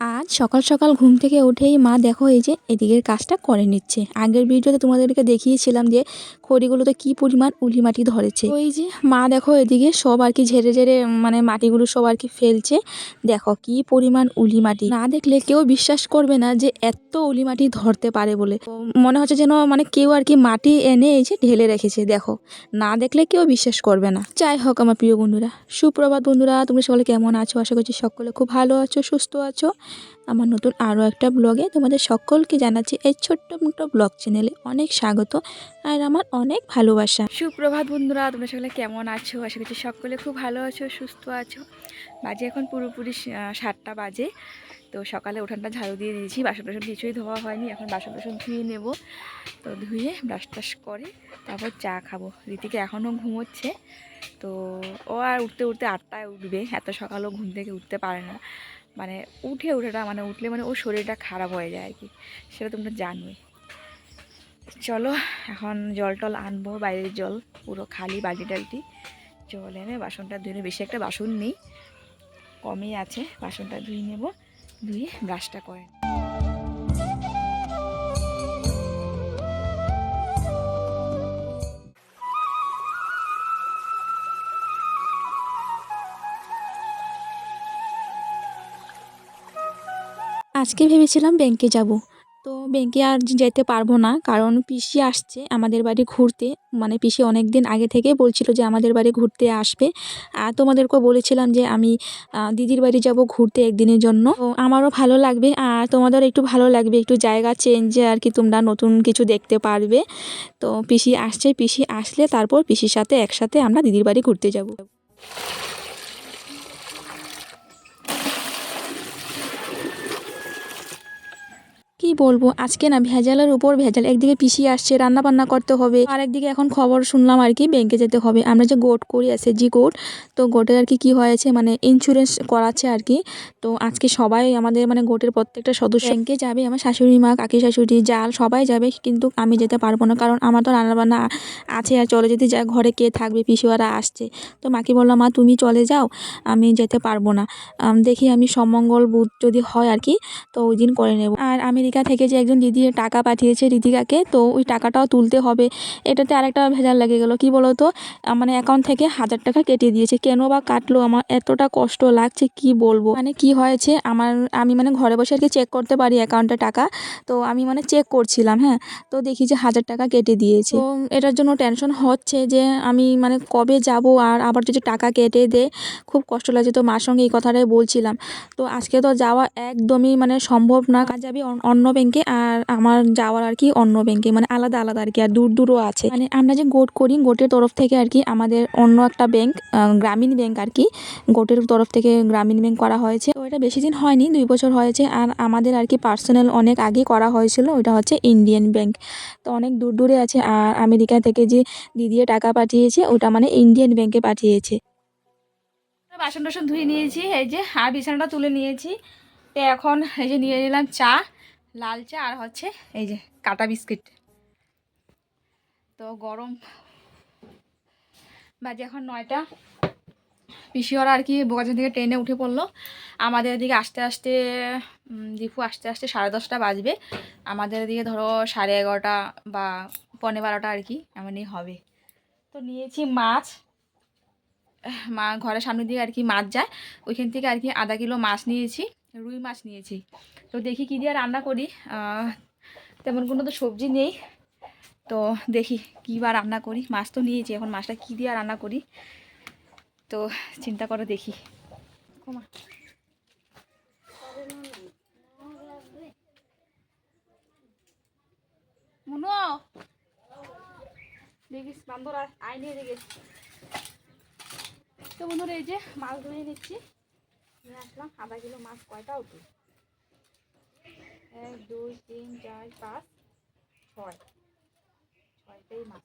আজ সকাল সকাল ঘুম থেকে উঠেই মা দেখো এই যে এদিকের কাজটা করে নিচ্ছে। আগের ভিডিওতে তোমাদেরকে দেখিয়েছিলাম যে খড়িগুলোতে কি পরিমাণ উলি মাটি ধরেছে। ওই যে মা দেখো এদিকে সব আর কি ঝেড়ে ঝেড়ে মানে মাটিগুলো সব আর কি ফেলছে। দেখো কি পরিমাণ উলি মাটি। না দেখলে কেউ বিশ্বাস করবে না যে এত উলি মাটি ধরতে পারে বলে। মনে হচ্ছে যেন মানে কেউ আর কি মাটি এনে এই যে ঢেলে রেখেছে, দেখো। না দেখলে কেউ বিশ্বাস করবে না। যাই হোক আমার প্রিয় বন্ধুরা, সুপ্রভাত বন্ধুরা, তোমরা সকলে কেমন আছো? আশা করছি সকলে খুব ভালো আছো, সুস্থ আছো। আমার নতুন আরও একটা ব্লগে তোমাদের সকলকে জানাচ্ছি এই ছোট্ট মোটো ব্লগ চ্যানেলে অনেক স্বাগত আর আমার অনেক ভালোবাসা। সুপ্রভাত বন্ধুরা, তোমরা সকলে কেমন আছো? আশা করছি সকলে খুব ভালো আছো, সুস্থ আছো। বাজে এখন পুরোপুরি সাতটা বাজে, তো সকালে উঠানটা ঝাড়ু দিয়ে দিয়েছি বাসন টাসন কিছুই ধোয়া হয়নি, এখন বাসন টাসন ধুয়ে নেব। তো ধুয়ে ব্রাশ টাশ করে তারপর চা খাব। রীতিকে এখনও ঘুমোচ্ছে, তো ও আর উঠতে উঠতে আটটায় উঠবে, এত সকালেও ঘুম থেকে উঠতে পারে না। মানে উঠে, উঠেটা মানে উঠলে মানে ওর শরীরটা খারাপ হয়ে যায় আর কি। সেটা তোমরা জানোই। চলো, এখন জল টল আনব, বাইরের জল, পুরো খালি বালতি টালটি জল এনে বাসনটা ধুয়ে, বেশি একটা বাসন নেই, কমই আছে, বাসনটা ধুয়ে নেব, ধুয়ে ব্রাশটা করে আজকে ভেবেছিলাম ব্যাংকে যাব। তো ব্যাংকে আর যেতে পারব না, কারণ পিসি আসছে আমাদের বাড়ি ঘুরতে। মানে পিসি অনেক দিন আগে থেকে বলছিল যে আমাদের বাড়ি ঘুরতে আসবে। আর তোমাদেরকেও বলেছিলাম যে আমি দিদির বাড়ি যাব ঘুরতে একদিনের জন্য। তো আমারও ভালো লাগবে আর তোমাদের একটু ভালো লাগবে, একটু জায়গা চেঞ্জ আর কি তোমরা নতুন কিছু দেখতে পারবে। তো পিসি আসছে, পিসি আসলে তারপর পিসির সাথে একসাথে আমরা দিদির বাড়ি ঘুরতে যাব। কি বলব? আজকে না ভেজালের উপর ভেজাল। একদিকে পিসি আসছে রান্না বান্না করতে হবে। আর একদিকে এখন খবর শুনলাম আর কি ব্যাংকে যেতে হবে। আমরা যে গোট করি আছে জি গোট তো গোটের আর কি কি হয়েছে? মানে ইন্স্যুরেন্স করাচ্ছে আর কি। তো আজকে সবাই আমাদের মানে গোটের প্রত্যেকটা সদস্য ব্যাংকে যাবে। আমার শাশুড়ি মা কাকি শাশুড়ি জাল সবাই যাবে কিন্তু আমি যেতে পারব না। কারণ আমার তো রান্না বান্না আছে আর চলে যেতে যা ঘরে কে থাকবে পিসিওয়ারা আসছে। তো মাকে বললাম মা তুমি চলে যাও আমি যেতে পারব না। দেখি আমি সমঙ্গল বুধ যদি হয় আর কি তো ওই দিন করে নেব। আর আমেরিকা থেকে যে একজন দিদি টাকা পাঠিয়েছে রিতিকাকে, তো ওই টাকাটাও তুলতে হবে। এটাতে আরেকটা ভেজাল লেগে গেলো। কি বলো তো মানে অ্যাকাউন্ট থেকে হাজার টাকা কেটে দিয়েছে। কেন বা কাটলো? আমার এতটা কষ্ট লাগছে, কি বলব? মানে কি হয়েছে? আমার, আমি মানে ঘরে বসে আর কি চেক করতে পারি অ্যাকাউন্টে টাকা। তো আমি মানে চেক করছিলাম হ্যাঁ। তো দেখি যে হাজার টাকা কেটে দিয়েছে। তো এটার জন্য টেনশন হচ্ছে যে আমি মানে কবে যাব আর আবার যদি টাকা কেটে দেয় খুব কষ্ট লাগছে। তো মার সঙ্গে এই কথাটাই বলছিলাম। তো আজকে তো যাওয়া একদমই মানে সম্ভব না। কাজ যাবি অন্য ব্যাংকে আর আমার যাওয়ার আর কি অন্য ব্যাংকে মানে আলাদা আলাদা আর কি, আর দূর দূরও আছে। মানে আমরা যে গোট করি গোটের তরফ থেকে আর কি আমাদের অন্য একটা ব্যাংক গ্রামীণ ব্যাংক আর কি গোটের তরফ থেকে গ্রামীণ ব্যাংক করা হয়েছে। তো এটা বেশি দিন হয়নি, দুই বছর হয়েছে, আর আমাদের আর কি পার্সোনাল অনেক আগে করা হয়েছিল, ওইটা হচ্ছে ইন্ডিয়ান ব্যাংক তো অনেক দূর দূরে আছে, আর আমেরিকা থেকে যে দিদিয়ে টাকা পাঠিয়েছে, ওটা মানে ইন্ডিয়ান ব্যাংকে পাঠিয়েছে। বাসন টাসন ধুয়ে নিয়েছি, এই যে, আর বিছানাটা তুলে নিয়েছি। তো এখন এই যে নিয়ে নিলাম চা। লাল চা আর হচ্ছে এই যে কাটা বিস্কিট। তো গরম বাজে এখন নয়টা। পিসিওরা আর কি বোকাচান থেকে ট্রেনে উঠে পড়ল। আমাদের এদিকে আসতে আসতে দীপু আসতে আসতে সাড়ে দশটা বাজবে। আমাদের এদিকে ধরো সাড়ে এগারোটা বা পনেরো বারোটা আর কি এমনই হবে। তো নিয়েছি মাছ। মা ঘরের সামনে দিয়ে আর কি মাছ যায়। ওইখান থেকে আর কি আধা কিলো মাছ নিয়েছি। রুই মাছ নিয়েছি। তো দেখি কী দিয়ে রান্না করি। তেমন কোনো তো সবজি নেই। তো দেখি কী বা রান্না করি। মাছ তো নিয়েছি, এখন মাছটা কী দিয়ে রান্না করি? তো চিন্তা করে দেখি। দেখিস আয়- আয় নিয়ে দেখিস। তো বন্ধুরা, এই যে মাছ ধরে নিচ্ছি। নিয়ে আসলাম। আধা কিলো মাছ কয়টা উঠে এক, দুই, তিন, চার, পাঁচ, ছয়। ছয়টাই মাছ।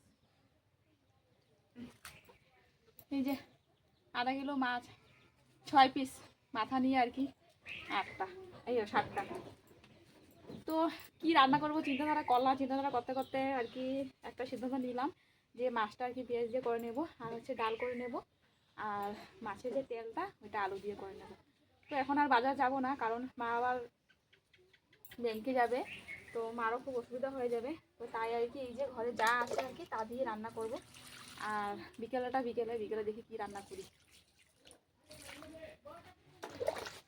এই যে আধা কিলো মাছ, ছয় পিস মাথা নিয়ে আর কি আটটা এই সাতটা। তো কি রান্না করব? চিন্তাধারা করলাম চিন্তাধারা করতে করতে আর কি একটা সিদ্ধান্ত নিলাম যে মাছটা আর কি পেঁয়াজ দিয়ে করে নেব, আর হচ্ছে ডাল করে নেব। আর মাছের যে তেলটা, ওইটা আলু দিয়ে করে নেব। তো এখন আর বাজার যাব না, কারণ মা আবার ব্যাংকে যাবে, তো মারও খুব অসুবিধা হয়ে যাবে। তো তাই আর কি, এই যে ঘরে যা আছে আর কি, তা দিয়ে রান্না করব। আর বিকেলটা বিকেলে বিকেলে দেখি কি রান্না করি।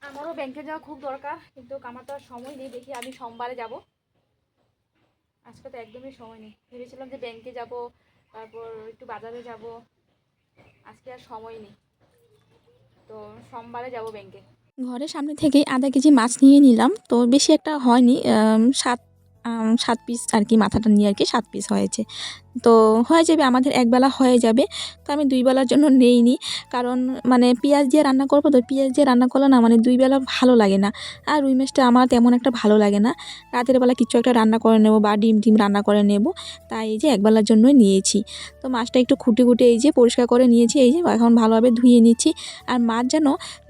আমারও ব্যাংকে যাওয়া খুব দরকার, কিন্তু আমার তো আর সময় নেই, দেখি আমি সোমবারে যাব। আজকে তো একদমই সময় নেই। ভেবেছিলাম যে ব্যাংকে যাব, তারপর একটু বাজারে যাব। আজকে আর সময় নেই। তো সোমবারে যাব ব্যাংকে ঘরের সামনে থেকে আধা কেজি মাছ নিয়ে নিলাম। তো বেশি একটা হয়নি সাত সাত পিস আর কি, মাথাটা নিয়ে আর কি সাত পিস হয়েছে। তো হয়ে যাবে, আমাদের একবেলা হয়ে যাবে। তো আমি দুই বেলার জন্য নেইনি। কারণ মানে পেঁয়াজ দিয়ে রান্না করব তো পেঁয়াজ দিয়ে রান্না করলে না মানে দুই বেলা ভালো লাগে না। আর রুই মাছটা আমার তেমন একটা ভালো লাগে না। রাতের বেলা কিছু একটা রান্না করে নেব বা ডিম টিম রান্না করে নেব। তাই এই যে একবেলার জন্যই নিয়েছি। তো মাছটা একটু খুঁটে খুঁটে এই যে পরিষ্কার করে নিয়েছি, এই যে এখন ভালোভাবে ধুয়ে নিচ্ছি। আর মাছ যেন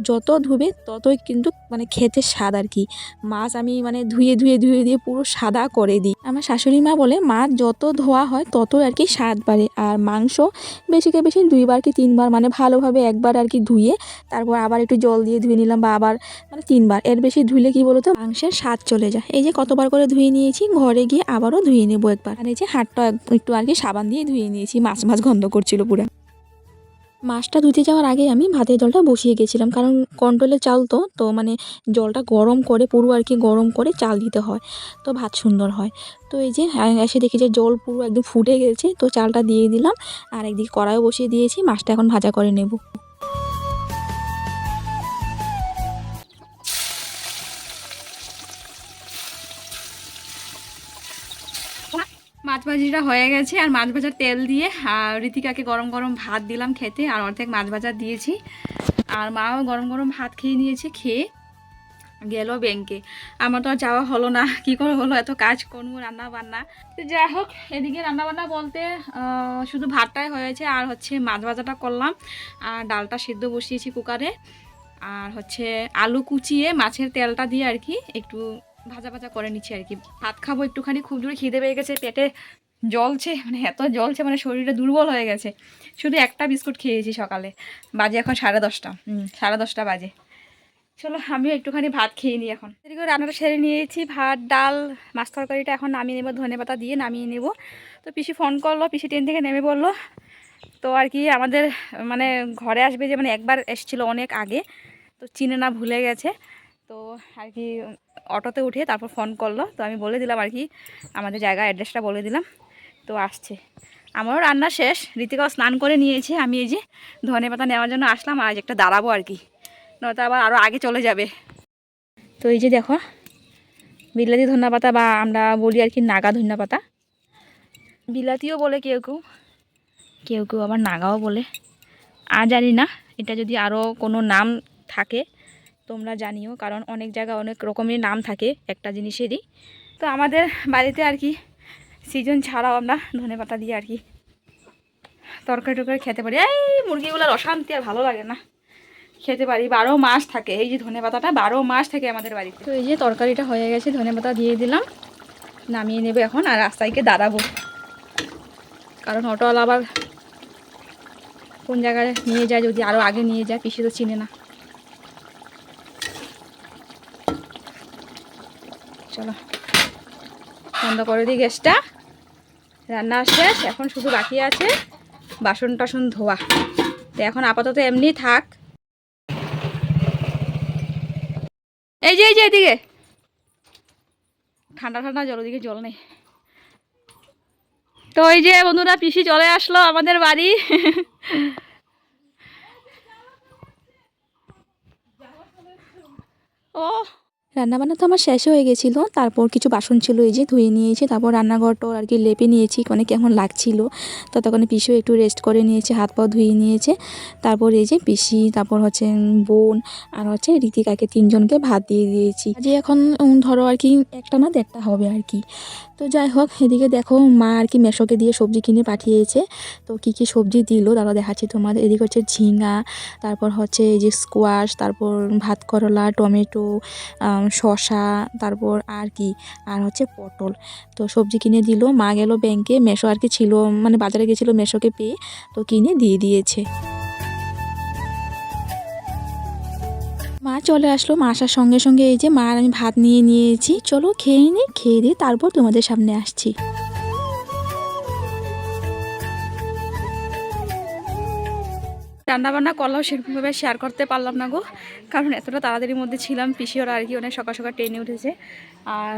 যত ধুবে ততই কিন্তু মানে খেতে স্বাদ আর কি। মাছ আমি মানে ধুয়ে ধুয়ে ধুয়ে দিয়ে পুরো সাদা করে দিই। আমার শাশুড়ি মা বলে, মাছ যত ধোয়া হয় ততই আর কি স্বাদ বাড়ে আর মাংস বেশিকে বেশি দুইবার কি তিনবার মানে ভালোভাবে একবার আর কি ধুয়ে তারপর আবার একটু জল দিয়ে ধুয়ে নিলাম বা আবার মানে তিনবার। এর বেশি ধুলে কি বলতো? মাংসের স্বাদ চলে যায়। এই যে কতবার করে ধুয়ে নিয়েছি, ঘরে গিয়ে আবারও ধুয়ে নেব একবার। আর এই যে এক- একটু আর কি সাবান দিয়ে ধুয়ে নিয়েছি, মাছ মাছ গন্ধ করছিল পুরো। মাছটা ধুতে যাওয়ার আগে আমি ভাতের জলটা বসিয়ে গেছিলাম, কারণ কন্ট্রোলে চাল তো তো মানে জলটা গরম করে, পুরো আর কি গরম করে চাল দিতে হয়, তো ভাত সুন্দর হয়। তো এই যে এসে দেখি যে জল পুরো একদম ফুটে গেছে, তো চালটা দিয়ে দিলাম, আর একদিকে কড়াইও বসিয়ে দিয়েছি, মাছটা এখন ভাজা করে নেব। মাছ ভাজিটা হয়ে গেছে আর মাছ ভাজার তেল দিয়ে, আর ঋতিকাকে গরম গরম ভাত দিলাম খেতে, আর অর্ধেক মাছ ভাজা দিয়েছি। আর মাও গরম গরম ভাত খেয়ে নিয়েছে, খেয়ে গেল ব্যাংকে। আমার তো আর যাওয়া হলো না, কি করে হলো, এত কাজ করব রান্না বান্না তো যাই হোক, এদিকে রান্না বান্না বলতে শুধু ভাতটাই হয়েছে, আর হচ্ছে মাছ ভাজাটা করলাম। আর ডালটা সিদ্ধ বসিয়েছি কুকারে। আর হচ্ছে আলু কুচিয়ে মাছের তেলটা দিয়ে আর কি একটু ভাজা ভাজা করে নিচ্ছি আর কি। ভাত খাব একটুখানি, খুব জোরে খিদে পেয়ে গেছে, পেটে জলছে মানে এত জলছে মানে শরীরটা দুর্বল হয়ে গেছে। শুধু একটা বিস্কুট খেয়েছি সকালে, বাজে এখন সাড়ে দশটা সাড়ে দশটা বাজে। চলো, আমিও একটুখানি ভাত খেয়ে নিই এখন। এদিকে রান্নাটা সেরে নিয়েছি, ভাত, ডাল, মাছ তরকারিটা এখন নামিয়ে নেব, ধনে পাতা দিয়ে নামিয়ে নেব। তো পিসি ফোন করল, পিসি ট্রেন থেকে নেমে বলল, তো আর কি আমাদের মানে ঘরে আসবে যে মানে একবার এসেছিল অনেক আগে, তো চিনে না ভুলে গেছে। তো আর কি অটোতে উঠে তারপর ফোন করল। তো আমি বলে দিলাম আর কি আমাদের জায়গা অ্যাড্রেসটা বলে দিলাম। তো আসছে। আমারও রান্না শেষ। রীতিকাও স্নান করে নিয়েছে। আমি এই যে ধনে পাতা নেওয়ার জন্য আসলাম, আজ একটা দাঁড়াবো আর কি নয়তো আবার আরও আগে চলে যাবে। তো এই যে দেখো, বিলাতি ধন্যা পাতা বা আমরা বলি আর কি নাগা ধন্যা পাতা। বিলাতিও বলে কেউ কেউ কেউ কেউ আবার নাগাও বলে। আর জানি না, এটা যদি আরও কোনো নাম থাকে তোমরা জানিও, কারণ অনেক জায়গায় অনেক রকমের নাম থাকে একটা জিনিসেরই। তো আমাদের বাড়িতে আর কি, সিজন ছাড়াও আমরা ধনে পাতা দিয়ে আর কি তরকারি টরকারি খেতে পারি। এই মুরগিগুলোর অশান্তি আর ভালো লাগে না। খেতে পারি, বারো মাস থাকে। এই যে ধনে পাতাটা বারো মাস থাকে আমাদের বাড়িতে। তো এই যে তরকারিটা হয়ে গেছে, ধনে পাতা দিয়ে দিলাম। নামিয়ে নেবে এখন আর রাস্তায় দাঁড়াবো। কারণ অটোওয়ালা আবার কোন জায়গায় নিয়ে যায়, যদি আরও আগে নিয়ে যায়, পিসি তো চিনে না। চলো। বন্ধ করে দিই গ্যাসটা। রান্না শেষ, এখন শুধু বাকি আছে বাসন টাসন ধোয়া। তো এখন আপাতত এমনি থাক। এই যে এই যে, এদিকে। ঠান্ডা ঠান্ডা জল, ওদিকে জল নেই। তো ওই যে বন্ধুরা, পিসি চলে আসলো আমাদের বাড়ি। ও রান্নাবান্না তো আমার শেষ হয়ে গেছিল। তারপর কিছু বাসন ছিল, এই যে ধুয়ে নিয়েছি, তারপর রান্নাঘরটা আর কি লেপে নিয়েছি মানে কেমন লাগছিল। ততক্ষণে পিসিও একটু রেস্ট করে নিয়েছে, হাত পা ধুয়ে নিয়েছে। তারপর এই যে পিসি, তারপর হচ্ছে বোন আর হচ্ছে ঋতিকাকে তিনজনকে ভাত দিয়ে দিয়েছি। যে এখন ধরো আর কি একটা না দেড়টা হবে আর কি। তো যাই হোক, এদিকে দেখো মা আর কি মেশোকে দিয়ে সবজি কিনে পাঠিয়েছে। তো কি কি সবজি দিল তারা দেখাচ্ছি তোমাদের। এদিকে হচ্ছে ঝিঙা, তারপর হচ্ছে এই যে স্কোয়াশ তারপর ভাত করলা, টমেটো শসা, তারপর আর কি, আর হচ্ছে পটল। তো সবজি কিনে দিল, মা গেল ব্যাংকে মেশো আর কি ছিল মানে বাজারে গেছিল মেশোকে পেয়ে, তো কিনে দিয়ে দিয়েছে। মা চলে আসলো, মা আসার সঙ্গে সঙ্গে এই যে মা আমি ভাত নিয়ে নিয়েছি। চলো খেয়ে নিই খেয়ে দিয়ে তারপর তোমাদের সামনে আসছি। রান্নাবান্না করলেও সেরকমভাবে শেয়ার করতে পারলাম না গো। কারণ এতটা তাড়াতাড়ির মধ্যে ছিলাম পিসি ওরা আর কি অনেক সকাল সকাল ট্রেনে উঠেছে। আর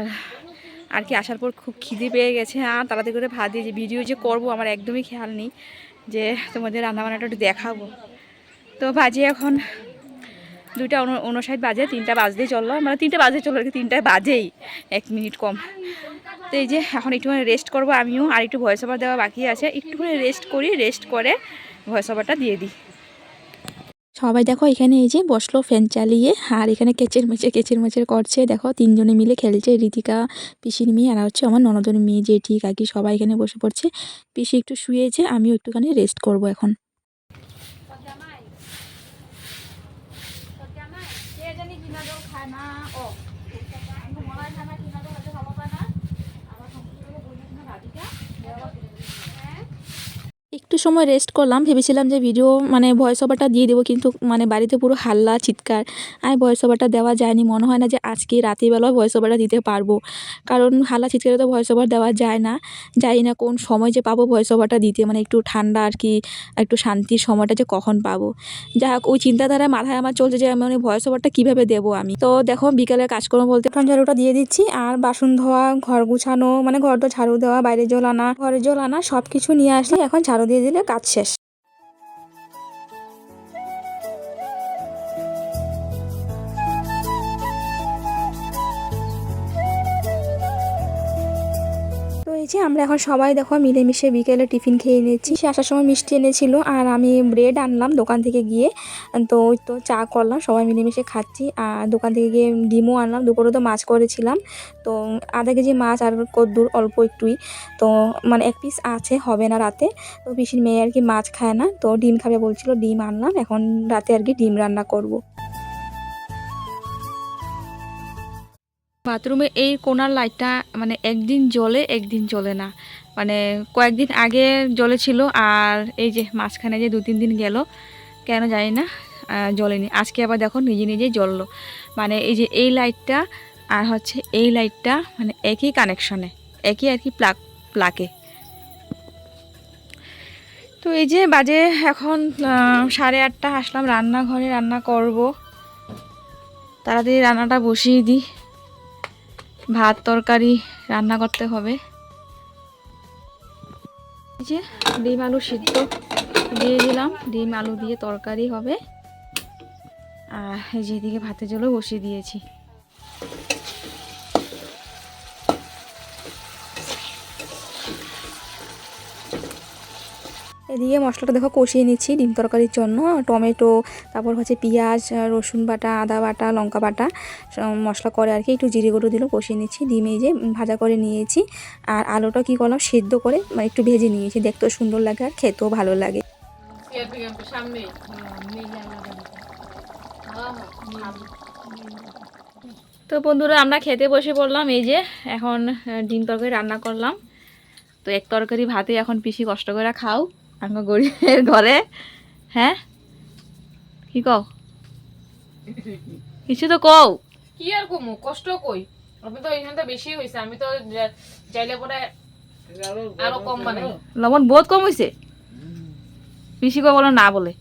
আর কি আসার পর খুব খিদে পেয়ে গেছে। আর তাড়াতাড়ি করে ভাত দিয়েছি ভিডিও যে করব, আমার একদমই খেয়াল নেই যে তোমাদের রান্নাবান্নাটা একটু দেখাবো। তো বাজে এখন দুইটা উন- উনষাট বাজে, তিনটা বাজতেই চলল। মানে তিনটা বাজে চলল আর কি তিনটায় বাজেই, এক মিনিট কম। তো এই যে, এখন একটুখানি রেস্ট করব আমিও, আর একটু ভয়েস ওভার দেওয়া বাকি আছে। একটুখানি রেস্ট করি রেস্ট করে ভয়েস ওভারটা দিয়ে দিই। সবাই দেখো, এখানে এই যে বসল ফ্যান চালিয়ে, আর এখানে কেচের মেচে কেচের মেচের করছে। দেখো, তিনজনে মিলে খেলছে রীতিকা, পিসির মেয়ে, আর হচ্ছে আমার ননদের মেয়ে, জেঠি, কাকি, সবাই এখানে বসে পড়ছে। পিসি একটু শুয়েছে, আমিও একটুখানি রেস্ট করব এখন। একটু সময় রেস্ট করলাম। ভেবেছিলাম যে ভিডিও মানে ভয়েস ওভারটা দিয়ে দেবো কিন্তু মানে বাড়িতে পুরো হাল্লা, চিৎকার আমি ভয়েস ওভারটা দেওয়া যায়নি। মনে হয় না যে আজকে রাত্রিবেলাও ভয়েস ওভারটা দিতে পারব। কারণ হাল্লা, চিৎকারে তো ভয়েস ওভার দেওয়া যায় না। জানি না কোন সময় যে পাবো ভয়েস ওভারটা দিতে। মানে একটু ঠান্ডা আর কি, একটু শান্তির সময়টা যে কখন পাবো। যাই হোক, ওই চিন্তাধারা মাথায় আমার চলছে যে মানে ভয়েস ওভারটা কীভাবে দেবো আমি। তো দেখো, বিকালে কাজকর্ম বলতে ঝাড়ুটা দিয়ে দিচ্ছি। আর বাসন ধোয়া, ঘর গুছানো মানে ঘর তো ঝাড়ু দেওয়া, বাইরে জল আনা, ঘরে জল আনা সব কিছু নিয়ে আসলে এখন ঝাড়ু দিয়ে দিলে কাজ শেষ। যে আমরা এখন সবাই দেখো মিলেমিশে বিকেলে টিফিন খেয়ে নিয়েছি। সে আসার সময় মিষ্টি এনেছিল আর আমি ব্রেড আনলাম দোকান থেকে গিয়ে। তো তো চা করলাম, সবাই মিলেমিশে খাচ্ছি। আর দোকান থেকে গিয়ে ডিমও আনলাম, দুপুরে তো মাছ করেছিলাম। তো আধা কেজি মাছ আর কদ্দুর অল্প একটুই। তো মানে এক পিস আছে, হবে না রাতে। তো পিসির মেয়ে আর কি মাছ খায় না। তো ডিম খাবে বলছিল, ডিম আনলাম। এখন রাতে আর কি ডিম রান্না করব। বাথরুমে এই কোনার লাইটটা মানে একদিন জ্বলে একদিন জ্বলে না। মানে কয়েকদিন আগে জ্বলেছিল আর এই যে মাঝখানে যে দু তিন দিন গেল, কেন জানি না জ্বলেনি। আজকে আবার দেখো নিজে নিজেই জ্বললো। মানে এই যে এই লাইটটা আর হচ্ছে এই লাইটটা মানে একই কানেকশনে একই আর কি প্লাগ প্লাকে তো এই যে বাজে এখন সাড়ে আটটা, আসলাম রান্নাঘরে, রান্না করব। তাড়াতাড়ি রান্নাটা বসিয়ে দিই। ভাত তরকারি রান্না করতে হবে। যে ডিম আলু সিদ্ধ দিয়ে দিলাম। ডিম আলু দিয়ে তরকারি হবে। আর যেদিকে ভাতের জলও বসিয়ে দিয়েছি। এদিকে মশলাটা দেখো কষিয়ে নিচ্ছি, ডিম তরকারির জন্য, টমেটো, তারপর হচ্ছে পেঁয়াজ, রসুন বাটা, আদা বাটা, লঙ্কা বাটা মশলা করে আর কি একটু জিরে গুঁড়ো দিলেও কষিয়ে নিচ্ছি ডিম যে ভাজা করে নিয়েছি। আর আলুটা কী করলাম, সেদ্ধ করে মানে একটু ভেজে নিয়েছি দেখতেও সুন্দর লাগে আর খেতেও ভালো লাগে। তো বন্ধুরা, আমরা খেতে বসে পড়লাম, এই যে এখন ডিম তরকারি রান্না করলাম। তো এক তরকারি ভাতে এখন পিসি কষ্ট করে খাও। আমার গরিবের ঘরে। হ্যাঁ? কি কও? কিছু তো কও। কি আর কমু? কষ্ট কই? আমি তো এখানটা বেশি হয়েছে আমি তো চাইলে পরে আরও কম বানাই। লবণ বহুত কম হয়েছে পিসি কো বলো না বলে।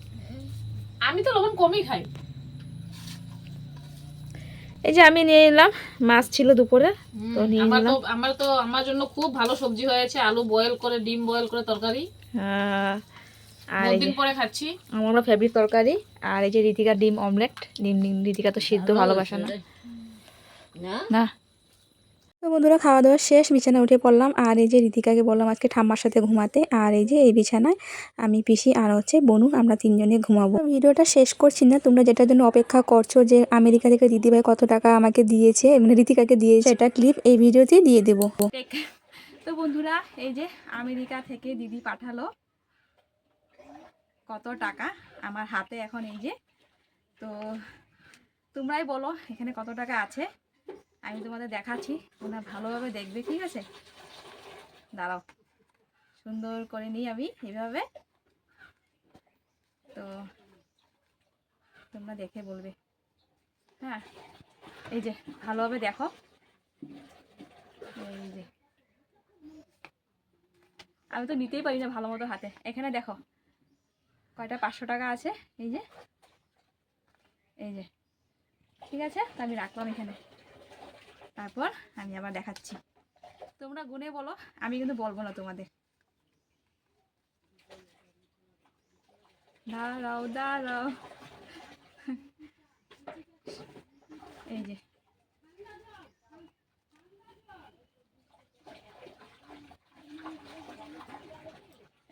আমি তো লবণ কমই খাই। এই যে আমি নিয়ে এলাম মাছ ছিল দুপুরে তো নিয়ে আমার তো নিলাম আমার তো আমার জন্য খুব ভালো সবজি হয়েছে আলু বয়েল করে ডিম বয়েল করে তরকারি। আর পরে খাচ্ছি। আমারও ফেভারিট তরকারি। আর এই যে রীতিকা ডিম অমলেট ডিম ডিম রীতিকা তো সিদ্ধ ভালোবাসে না। না? তো বন্ধুরা খাওয়া দাওয়া শেষ বিছানায় উঠে পড়লাম। আর এই যে রীতিকাকে বললাম আজকে ঠাম্মার সাথে ঘুমাতে। আর এই যে এই বিছানায় আমি পিসি আর হচ্ছে বনু আমরা তিনজনে ঘুমাবো। ভিডিওটা শেষ করছি না। তোমরা যেটার জন্য অপেক্ষা করছ যে আমেরিকা থেকে দিদিভাই কত টাকা আমাকে দিয়েছে মানে রীতিকাকে দিয়েছে এটা ক্লিপ এই ভিডিওতেই দিয়ে দেবো। তো বন্ধুরা, এই যে আমেরিকা থেকে দিদি পাঠালো। কত টাকা? আমার হাতে এখন এই যে। তো তোমরাই বলো, এখানে কত টাকা আছে? আমি তোমাদের দেখাচ্ছি। তোমরা ভালোভাবে দেখবে, ঠিক আছে? দাঁড়াও। সুন্দর করে নিই আমি এইভাবে তো তোমরা দেখে বলবে। হ্যাঁ এই যে, ভালোভাবে দেখো। এই যে। আমি তো নিতেই পারি না ভালো মতো হাতে। এখানে দেখো, কয়টা? পাঁচশো টাকা আছে, এই যে। এই যে। ঠিক আছে? আমি রাখলাম এখানে। তারপর আমি আবার দেখাচ্ছি। তোমরা গুনে বলো, আমি কিন্তু বলব না তোমাদের। দাঁড়াও দাঁড়াও। এই যে।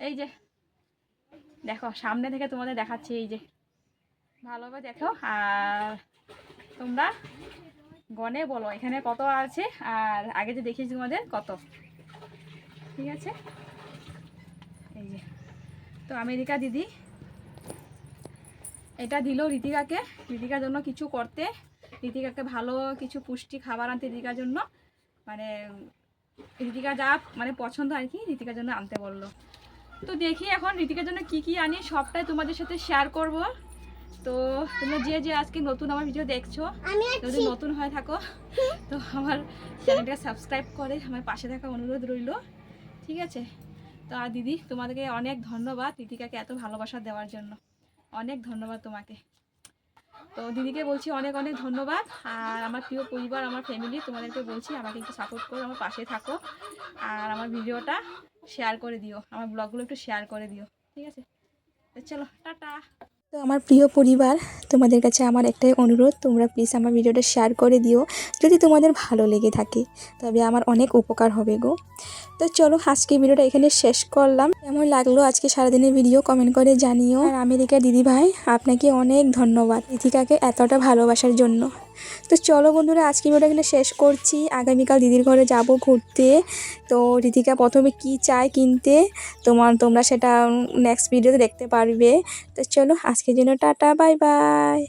এই যে, দেখো, সামনে থেকে তোমাদের দেখাচ্ছি, এই যে। ভালোভাবে দেখো, আর তোমরা গনে বলো, এখানে কত আছে, আর আগে যে দেখিয়েছি তোমাদের, কত? ঠিক আছে? এই যে। তো আমেরিকা দিদি, এটা দিল ঋতিকাকে ঋতিকার জন্য কিছু করতে ঋতিকাকে ভালো কিছু পুষ্টি খাবার আনতে ঋতিকার জন্য মানে ঋতিকা যা মানে পছন্দ আর কি ঋতিকার জন্য আনতে বলল। তো দেখি এখন ঋতিকার জন্য কি কি আনি সবটাই তোমাদের সাথে শেয়ার করব। তো তোমরা যে যে আজকে নতুন আমার ভিডিও দেখছ যদি নতুন হয়ে থাকো তো আমার চ্যানেলটা সাবস্ক্রাইব করে আমার পাশে থাকা অনুরোধ রইল। ঠিক আছে? তো আর দিদি তোমাদেরকে অনেক ধন্যবাদ ঋতিকাকে এত ভালোবাসা দেওয়ার জন্য। অনেক ধন্যবাদ তোমাকে। তো দিদিকে বলছি অনেক অনেক ধন্যবাদ। আর আমার প্রিয় পরিবার, আমার ফ্যামিলি তোমাদেরকে বলছি আমাকে একটু সাপোর্ট করো, আমার পাশে থাকো। আর আমার ভিডিওটা শেয়ার করে দিও, আমার ব্লগগুলো একটু শেয়ার করে দিও। ঠিক আছে? চলো, টাটা। তো আমার প্রিয় পরিবার তোমাদের কাছে আমার একটাই অনুরোধ, তোমরা প্লিজ আমার ভিডিওটা শেয়ার করে দিও যদি তোমাদের ভালো লেগে থাকে। তবে আমার অনেক উপকার হবে গো। তো চলো আজকে ভিডিওটা এখানে শেষ করলাম। কেমন লাগল আজকে সারাদিনের ভিডিও কমেন্ট করে জানিও। আর আমেরিকার দিদি ভাই আপনাকে অনেক ধন্যবাদ। ইথিকাকে এতটা ভালোবাসার জন্য। তো চলো বন্ধুরা আজকে ভিডিওটা এখানে শেষ করছি। আগামীকাল দিদির ঘরে যাব ঘুরতে। তো রিতিকা প্রথমে কি চায় কিনতে, তোমার তোমরা সেটা নেক্সট ভিডিওতে দেখতে পারবে। তো চলো, আজকের জন্য টাটা বাই বাই